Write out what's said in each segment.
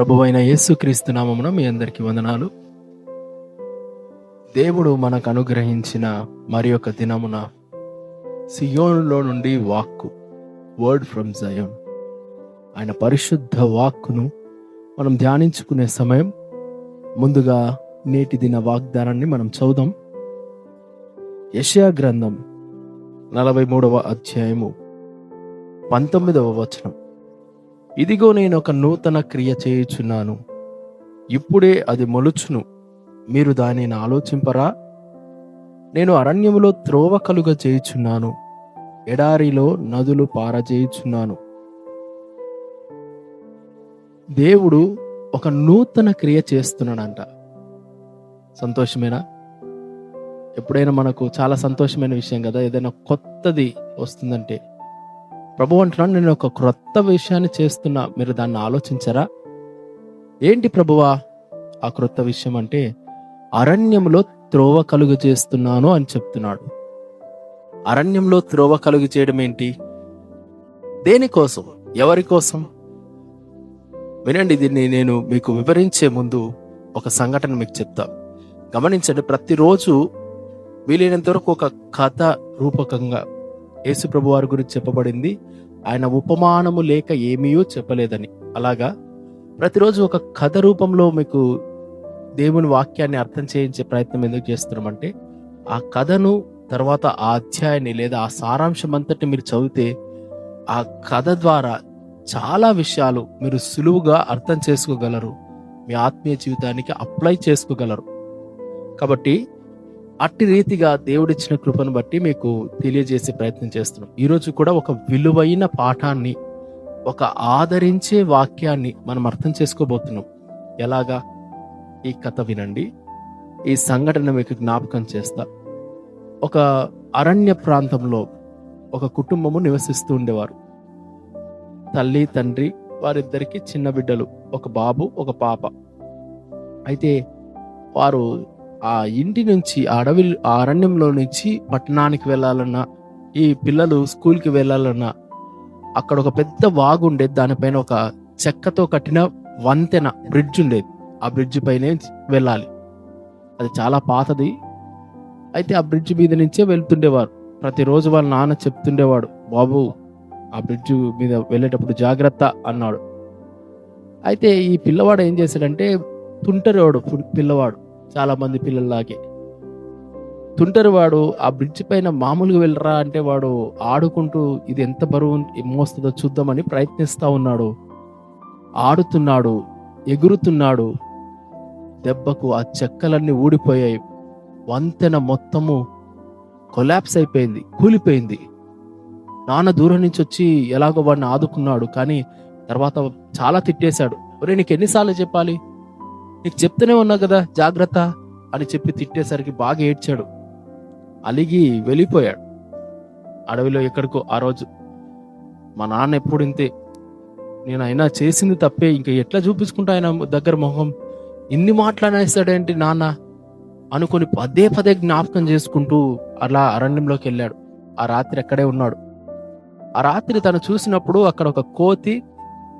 ప్రభువైన యేసుక్రీస్తు నామమున మీ అందరికీ వందనాలు. దేవుడు మనకు అనుగ్రహించిన మరి ఒక దినమున సియోన్లో నుండి వాక్కు వర్డ్ ఫ్రమ్ జయోన్ ఆయన పరిశుద్ధ వాక్కును మనం ధ్యానించుకునే సమయం. ముందుగా నేటి దిన వాగ్దానాన్ని మనం చదుదాం యషయా గ్రంథం నలభై మూడవ అధ్యాయము పంతొమ్మిదవ వచనం. ఇదిగో నేను ఒక నూతన క్రియ చేయుచున్నాను. ఇప్పుడే అది మొలుచును. మీరు దానిని ఆలోచింపరా? నేను అరణ్యములో త్రోవ కలుగ చేయుచున్నాను. ఎడారిలో నదులు పారజేయుచున్నాను. దేవుడు ఒక నూతన క్రియ చేస్తున్నాడంట. సంతోషమేనా? ఎప్పుడైనా మనకు చాలా సంతోషమైన విషయం కదా ఏదైనా కొత్తది వస్తుందంటే ప్రభు అంటున్నాను నేను ఒక క్రొత్త విషయాన్ని చేస్తున్నా. మీరు దాన్ని ఆలోచించరా? ఏంటి ప్రభువా ఆ క్రొత్త విషయం అంటే అరణ్యంలో త్రోవ కలుగు చేస్తున్నాను అని చెప్తున్నాడు. అరణ్యంలో త్రోవ కలుగు చేయడం ఏంటి? దేనికోసం ఎవరి కోసం? వినండి దీన్ని నేను మీకు వివరించే ముందు ఒక సంఘటన మీకు చెప్తా. గమనించండి ప్రతిరోజు వీలైనంత వరకు ఒక కథ రూపకంగా యేసుప్రభు వారి గురించి చెప్పబడింది. ఆయన ఉపమానము లేక ఏమీయూ చెప్పలేదని. అలాగా ప్రతిరోజు ఒక కథ రూపంలో మీకు దేవుని వాక్యాన్ని అర్థం చేయించే ప్రయత్నం ఎందుకు చేస్తున్నామంటే ఆ కథను తర్వాత ఆ అధ్యాయాన్ని లేదా ఆ సారాంశం అంతటి మీరు చదివితే ఆ కథ ద్వారా చాలా విషయాలు మీరు సులువుగా అర్థం చేసుకోగలరు. మీ ఆత్మీయ జీవితానికి అప్లై చేసుకోగలరు. కాబట్టి అట్టి రీతిగా దేవుడిచ్చిన కృపను బట్టి మీకు తెలియజేసే ప్రయత్నం చేస్తున్నాం. ఈరోజు కూడా ఒక విలువైన పాఠాన్ని ఒక ఆదరించే వాక్యాన్ని మనం అర్థం చేసుకోబోతున్నాం. ఎలాగా? ఈ కథ వినండి. ఈ సంఘటన మీకు జ్ఞాపకం చేస్తా. ఒక అరణ్య ప్రాంతంలో ఒక కుటుంబము నివసిస్తూ ఉండేవారు. తల్లి తండ్రి వారిద్దరికి చిన్న బిడ్డలు ఒక బాబు ఒక పాప. అయితే వారు ఆ ఇంటి నుంచి ఆ అడవి ఆ అరణ్యంలో నుంచి పట్టణానికి వెళ్ళాలన్నా ఈ పిల్లలు స్కూల్కి వెళ్ళాలన్నా అక్కడ ఒక పెద్ద వాగు ఉండేది. దానిపైన ఒక చెక్కతో కట్టిన వంతెన బ్రిడ్జ్ ఉండేది. ఆ బ్రిడ్జ్ పైనే వెళ్ళాలి. అది చాలా పాతది. అయితే ఆ బ్రిడ్జ్ మీద నుంచే వెళ్తుండేవారు. ప్రతిరోజు వాళ్ళ నాన్న చెప్తుండేవాడు బాబు ఆ బ్రిడ్జ్ మీద వెళ్ళేటప్పుడు జాగ్రత్త అన్నాడు. అయితే ఈ పిల్లవాడు ఏం చేశాడంటే తుంటరివాడు పిల్లవాడు. చాలామంది పిల్లల్లాగే. తుంటరివాడు ఆ బ్రిడ్జ్ పైన మామూలుగా వెళ్ళరా అంటే వాడు ఆడుకుంటూ ఇది ఎంత బరువు మోస్తుందో చూద్దామని ప్రయత్నిస్తూ ఉన్నాడు. ఆడుతున్నాడు ఎగురుతున్నాడు. దెబ్బకు ఆ చెక్కలన్నీ ఊడిపోయాయి. వంతెన మొత్తము కొలాప్స్ అయిపోయింది కూలిపోయింది. నాన్న దూరం నుంచి వచ్చి ఎలాగో వాడిని ఆదుకున్నాడు కానీ తర్వాత చాలా తిట్టేశాడు. ఒరే నీకు ఎన్నిసార్లు చెప్పాలి? నీకు చెప్తూనే ఉన్నా కదా జాగ్రత్త అని చెప్పి తిట్టేసరికి బాగా ఏడ్చాడు. అలిగి వెళ్ళిపోయాడు. అడవిలో ఎక్కడికో ఆ రోజు మా నాన్న ఎప్పుడు ఇంతే. నేను అయినా చేసింది తప్పే ఇంకా ఎట్లా చూపించుకుంటా ఆయన దగ్గర మొహం? ఇన్ని మాట్లాడేస్తాడేంటి నాన్న? అనుకొని పదే పదే జ్ఞాపకం చేసుకుంటూ అలా అరణ్యంలోకి వెళ్ళాడు. ఆ రాత్రి అక్కడే ఉన్నాడు. ఆ రాత్రి తను చూసినప్పుడు అక్కడ ఒక కోతి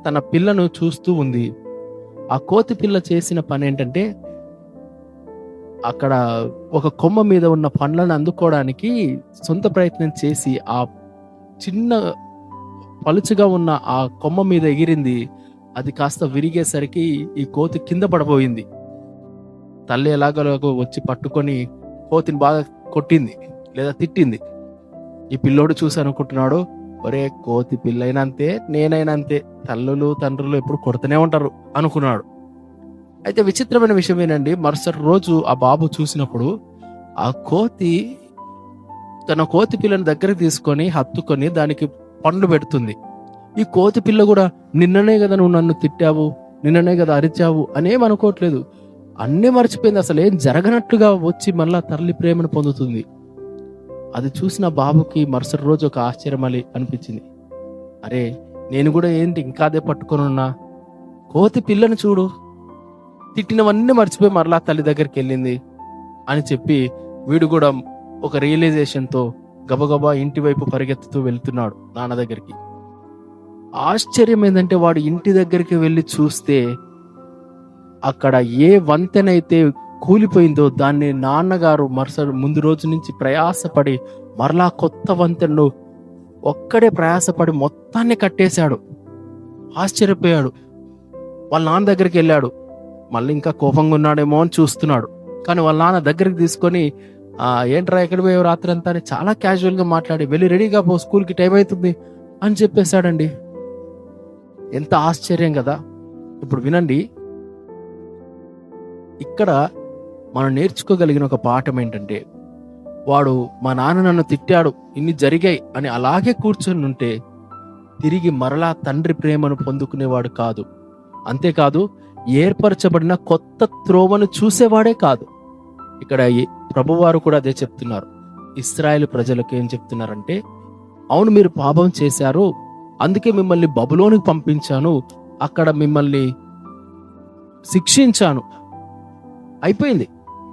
తన పిల్లను చూస్తూ ఉంది. ఆ కోతి పిల్ల చేసిన పని ఏంటంటే అక్కడ ఒక కొమ్మ మీద ఉన్న పండ్లను అందుకోవడానికి సొంత ప్రయత్నం చేసి ఆ చిన్న పలుచుగా ఉన్న ఆ కొమ్మ మీద ఎగిరింది. అది కాస్త విరిగేసరికి ఈ కోతి కింద పడబోయింది తల్లి ఎలాగోలాగో వచ్చి పట్టుకొని కోతిని బాగా కొట్టింది లేదా తిట్టింది. ఈ పిల్లోడు చూసి అనుకుంటున్నాడు ఒరే కోతి పిల్లైనంతే నేనైనంతే తల్లులు తండ్రులు ఎప్పుడు కొడుతూనే ఉంటారు అనుకున్నాడు. అయితే విచిత్రమైన విషయం ఏంటండి మరుసటి రోజు ఆ బాబు చూసినప్పుడు ఆ కోతి తన కోతి పిల్లని దగ్గరికి తీసుకొని హత్తుకొని దానికి పండ్లు పెడుతుంది. ఈ కోతి పిల్ల కూడా నిన్ననే కదా నువ్వు నన్ను తిట్టావు నిన్ననే కదా అరిచావు అనేం అనుకోవట్లేదు. అన్నీ మర్చిపోయింది. అసలు ఏం జరగనట్లుగా వచ్చి మళ్ళా తల్లి ప్రేమను పొందుతుంది. అది చూసిన బాబుకి మరుసటి రోజు ఒక ఆశ్చర్యం అని అనిపించింది. అరే నేను కూడా ఏంటి ఇంకా అదే పట్టుకొని ఉన్నా? కోతి పిల్లని చూడు. తిట్టినవన్నీ మర్చిపోయి మరలా తల్లి దగ్గరికి వెళ్ళింది అని చెప్పి వీడు కూడా ఒక రియలైజేషన్తో గబగబా ఇంటి వైపు పరిగెత్తుతూ వెళ్తున్నాడు నాన్న దగ్గరికి. ఆశ్చర్యం ఏంటంటే వాడు ఇంటి దగ్గరికి వెళ్ళి చూస్తే అక్కడ ఏ వంతెనైతే కూలిపోయిందో దాన్ని నాన్నగారు మరుసటి ముందు రోజు నుంచి ప్రయాసపడి మరలా కొత్త వంతెనను ఒక్కడే ప్రయాసపడి మొత్తాన్ని కట్టేశాడు. ఆశ్చర్యపోయాడు. వాళ్ళ నాన్న దగ్గరికి వెళ్ళాడు. మళ్ళీ ఇంకా కోపంగా ఉన్నాడేమో అని చూస్తున్నాడు. కానీ వాళ్ళ నాన్న దగ్గరికి తీసుకొని ఏంట్రా ఎక్కడ పోయావు రాత్రి అంతా? అని చాలా క్యాజువల్గా మాట్లాడి వెళ్ళి రెడీగా పో స్కూల్కి టైం అవుతుంది అని చెప్పేశాడండి. ఎంత ఆశ్చర్యం కదా. ఇప్పుడు వినండి. ఇక్కడ మనం నేర్చుకోగలిగిన ఒక పాఠం ఏంటంటే వాడు మా నాన్న నన్ను తిట్టాడు ఇన్ని జరిగాయి అని అలాగే కూర్చొని ఉంటే తిరిగి మరలా తండ్రి ప్రేమను పొందుకునేవాడు కాదు. అంతేకాదు ఏర్పరచబడిన కొత్త త్రోవను చూసేవాడే కాదు. ఇక్కడ ప్రభువారు కూడా అదే చెప్తున్నారు. ఇస్రాయేల్ ప్రజలకు ఏం చెప్తున్నారంటే అవును మీరు పాపం చేశారు అందుకే మిమ్మల్ని బబులోనికి పంపించాను అక్కడ మిమ్మల్ని శిక్షించాను. అయిపోయింది.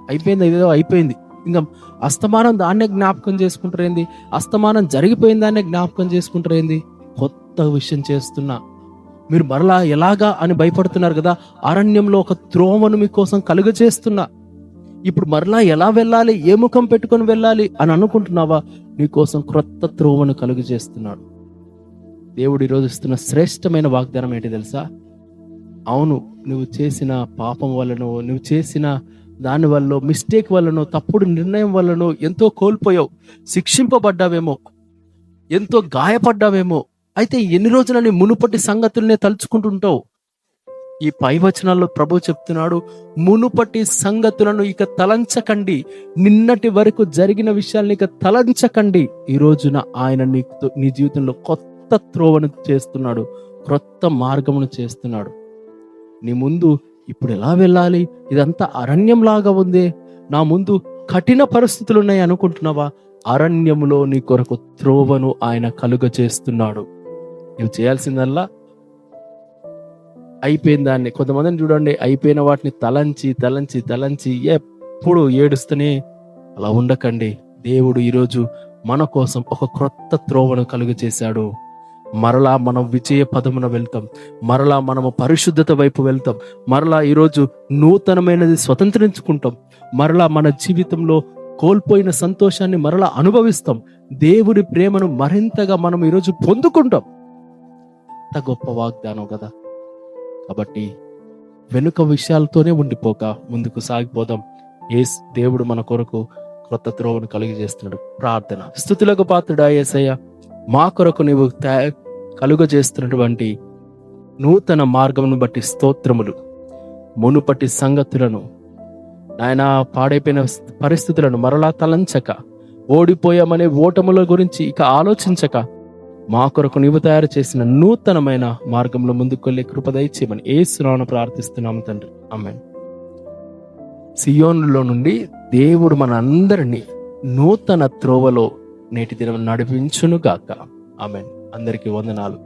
అయిపోయింది ఏదో అయిపోయింది. ఇంకా అస్తమానం దాన్నే జ్ఞాపకం చేసుకుంటారేంది అస్తమానం జరిగిపోయిన దాన్నే జ్ఞాపకం చేసుకుంటారేంది కొత్త విషయం చేస్తున్నా. మీరు మరలా ఎలాగా అని భయపడుతున్నారు కదా? అరణ్యంలో ఒక త్రోవను మీకోసం కలుగ చేస్తున్నా. ఇప్పుడు మరలా ఎలా వెళ్ళాలి? ఏ ముఖం పెట్టుకొని వెళ్ళాలి అని అనుకుంటున్నావా? నీకోసం క్రొత్త త్రోవను కలుగు చేస్తున్నాడు. దేవుడు ఈరోజు ఇస్తున్న శ్రేష్టమైన వాగ్దానం ఏంటి తెలుసా? అవును నువ్వు చేసిన పాపం వలనో నువ్వు చేసిన దానివల్ల మిస్టేక్ వల్లనో తప్పుడు నిర్ణయం వల్లనో ఎంతో కోల్పోయావు. శిక్షింపబడ్డావేమో. ఎంతో గాయపడ్డావేమో. అయితే ఎన్ని రోజులని మునుపటి సంగతులనే తలుచుకుంటుంటావు? ఈ పై వచనాల్లో ప్రభు చెప్తున్నాడు మునుపటి సంగతులను ఇక తలంచకండి. నిన్నటి వరకు జరిగిన విషయాల్ని ఇక తలంచకండి. ఈ రోజున ఆయన నీతో నీ జీవితంలో కొత్త త్రోవను చేస్తున్నాడు క్రొత్త మార్గమును చేస్తున్నాడు. నీ ముందు ఇప్పుడు ఎలా వెళ్ళాలి? ఇదంతా అరణ్యంలాగా ఉంది. నా ముందు కఠిన పరిస్థితులు ఉన్నాయి అనుకుంటున్నావా? అరణ్యములో నీ కొరకు త్రోవను ఆయన కలుగ చేస్తున్నాడు నువ్వు చేయాల్సిందల్లా అయిపోయిన దాన్ని. కొంతమందిని చూడండి అయిపోయిన వాటిని తలంచి తలంచి తలంచి ఎప్పుడు ఏడుస్తూనే అలా ఉండకండి. దేవుడు ఈరోజు మన కోసం ఒక క్రొత్త త్రోవను కలుగ చేశాడు మరలా మనం విజయ పదమున వెళ్తాం. మరలా మనము పరిశుద్ధత వైపు వెళ్తాం. మరలా ఈరోజు నూతనమైనది స్వతంత్రించుకుంటాం. మరలా మన జీవితంలో కోల్పోయిన సంతోషాన్ని మరలా అనుభవిస్తాం. దేవుడి ప్రేమను మరింతగా మనం ఈరోజు పొందుకుంటాం. ఎంత గొప్ప వాగ్దానం కదా. కాబట్టి వెనుక విషయాలతోనే ఉండిపోక ముందుకు సాగిపోదాం. ఏ దేవుడు మన కొరకు క్రొత్త త్రోవను కలిగి చేస్తున్నాడు ప్రార్థన. స్థుతులకు పాత్రుడా ఏసయ్యా. మా కొరకు నీవు కలుగజేస్తున్నటువంటి నూతన మార్గమును బట్టి స్తోత్రములు మునుపటి సంగతులను నాయన పాడైపోయిన పరిస్థితులను మరలా తలంచక ఓడిపోయామనే ఓటముల గురించి ఇక ఆలోచించక మా కొరకు నీవు తయారు చేసిన నూతనమైన మార్గంలో ముందుకు వెళ్ళే ఏ సునాను ప్రార్థిస్తున్నాము తండ్రి. అమ్మాయి సియోన్లో నుండి దేవుడు మన అందరినీ నూతన త్రోవలో నేటి దినం నడిపించును గాక ఆమె అందరికీ వందనాలు.